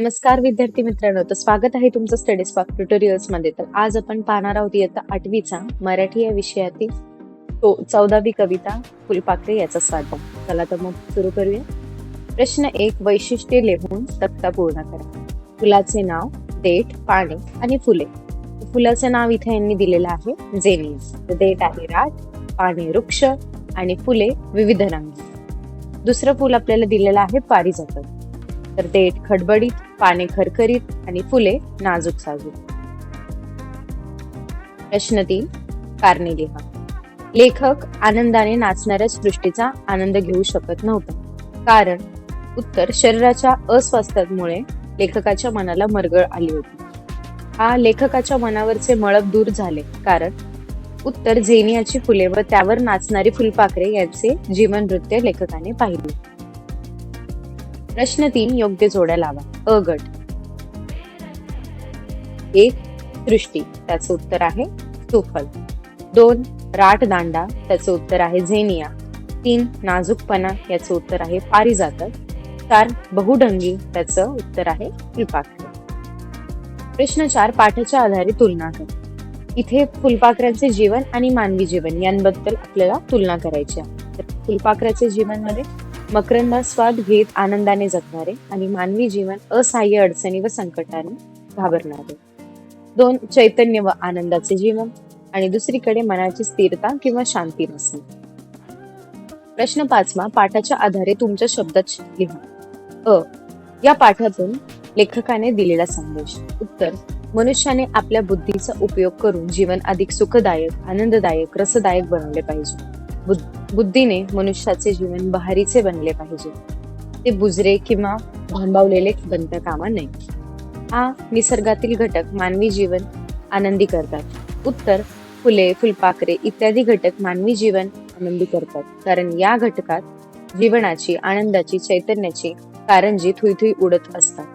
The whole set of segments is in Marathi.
नमस्कार विद्यार्थी मित्रांनो तर स्वागत आहे तुमचं स्टडी स्पॉक ट्युटोरियल्समध्ये तर आज आपण पाहणार आहोत इयत्ता आठवीचा मराठी या विषयातील तो चौदावी कविता फुलपाखरे याचा स्वागत. चला तर मग सुरू करूया. प्रश्न एक वैशिष्ट्ये लिहून तक्ता पूर्ण करा. फुलाचे नाव देठ पाने आणि फुले. फुलाचं नाव इथे यांनी दिलेलं आहे जेनियस. देठ आहे राठ पाने वृक्ष आणि फुले विविध रंगी. दुसरं फुल आपल्याला दिलेलं आहे पारिजातक. तर देठ खडबडीत पाने खरखरीत आणि फुले नाजूक साजूक. प्रश्न तीन कारणे लिहा लेखक आनंदाने नाचणाऱ्या सृष्टीचा आनंद घेऊ शकत नव्हता. कारण उत्तर शरीराच्या अस्वास्थ्यामुळे लेखकाच्या मनाला मरगळ आली होती. हा लेखकाच्या मनावरचे मळब दूर झाले. कारण उत्तर झेनियाची फुले व त्यावर नाचणारी फुलपाखरे यांचे जीवन नृत्य लेखकाने पाहिले. प्रश्न तीन योग्य जोड्या लावा. अ गट. एक सृष्टी त्याचं उत्तर आहे सुफल. दोन राठ दांडा त्याचं उत्तर आहे झेनिया. तीन नाजूकपणा याचं उत्तर आहे पारिजातक. चार बहुडंगी त्याचं उत्तर आहे फुलपाखरे प्रश्न चार पाठाच्या आधारे तुलना कर. इथे फुलपाखरांचे जीवन आणि मानवी जीवन यांबद्दल आपल्याला तुलना करायची आहे. तर फुलपाखराचे जीवनमध्ये मकरंदा स्वाद घेत आनंदाने जगणारे आणि मानवी जीवन असहाय्य अडचणी व संकटाने घाबरणारे. दोन चैतन्य व आनंदाचे जीवन आणि दुसरीकडे मनाची स्थिरता किंवा शांती नसणे. प्रश्न पाचवा पाठाच्या आधारे तुमच्या शब्दात लिहा. अ या पाठातून लेखकाने दिलेला संदेश. उत्तर मनुष्याने आपल्या बुद्धीचा उपयोग करून जीवन अधिक सुखदायक आनंददायक रसदायक बनवले पाहिजे. बुद्धीने मनुष्याचे जीवन बहारीचे बनले पाहिजे. ते बुजरे किंवा भांबावलेले बनता कामा नये हा निसर्गातील घटक मानवी जीवन आनंदी करतात. उत्तर फुले फुलपाखरे इत्यादी घटक मानवी जीवन आनंदी करतात. कारण या घटकात जीवनाची आनंदाची चैतन्याची कारंजी थुई थुई उडत असतात.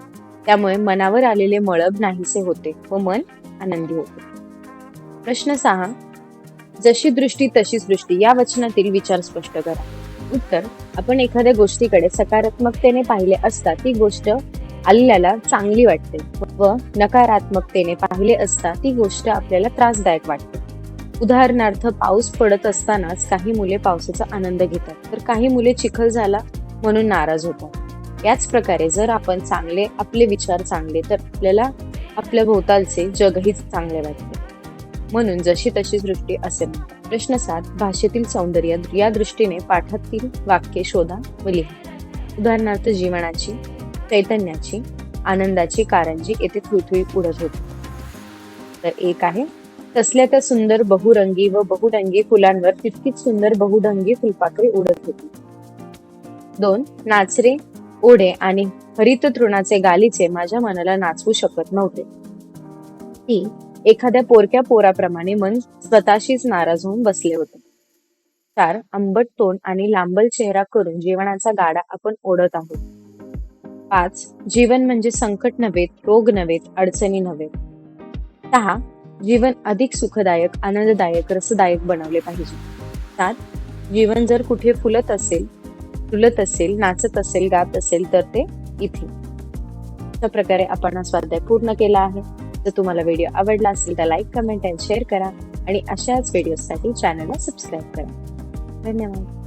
त्यामुळे मनावर आलेले मळब नाहीसे होते व मन आनंदी होते. प्रश्न सहा जशी दृष्टी तशी सृष्टी. या वचनातील विचार स्पष्ट करा. उत्तर आपण एखाद्या गोष्टीकडे सकारात्मकतेने पाहिले असता ती गोष्ट आलेल्याला चांगली वाटते. व नकारात्मकतेने पाहिले असता ती गोष्ट आपल्याला त्रासदायक वाटते. उदाहरणार्थ पाऊस पडत असतानाच काही मुले पावसाचा आनंद घेतात. तर काही मुले चिखल झाला म्हणून नाराज होतात. याच प्रकारे जर आपण चांगले आपले विचार चांगले तर आपल्याला आपल्या भोवतालचे जगही चांगले वाटते. म्हणून जशी तशी दृष्टी असे म्हणतात प्रश्न सात भाषेतील सौंदर्य या दृष्टीने पाठातील वाक्ये शोधा व लिहा. उदाहरणार्थ जीवनाची चैतन्याची आनंदाची कारंजी येथे पृथ्वी उडत होती. तर एक आहे तसल्या त्या सुंदर बहुरंगी व बहुडंगी फुलांवर तितकीच सुंदर बहुढंगी फुलपाखरे उडत होती. दोन नाचरे ओढे आणि हरित तृणाचे गालीचे माझ्या मनाला नाचवू शकत नव्हते. तीन एखाद्या पोरक्या पोराप्रमाणे मन स्वतःशीच नाराज होऊन बसले होते. चार आंबट तोंड आणि लांबल चेहरा करून जीवनाचा गाडा आपण ओढत आहोत. पाच जीवन म्हणजे संकट नव्हेत रोग नव्हेत अडचणी नव्हेत सहा जीवन अधिक सुखदायक आनंददायक रसदायक बनवले पाहिजे. सात जीवन जर कुठे फुलत असेल फुलत असेल नाचत असेल गात असेल तर ते इथे. अशा प्रकारे आपण हा स्वाध्याय पूर्ण केला आहे. जर तुम्हाला व्हिडिओ आवडला असेल तर लाईक कमेंट आणि शेअर करा आणि अशाच व्हिडिओसाठी चॅनलला सबस्क्राईब करा. धन्यवाद.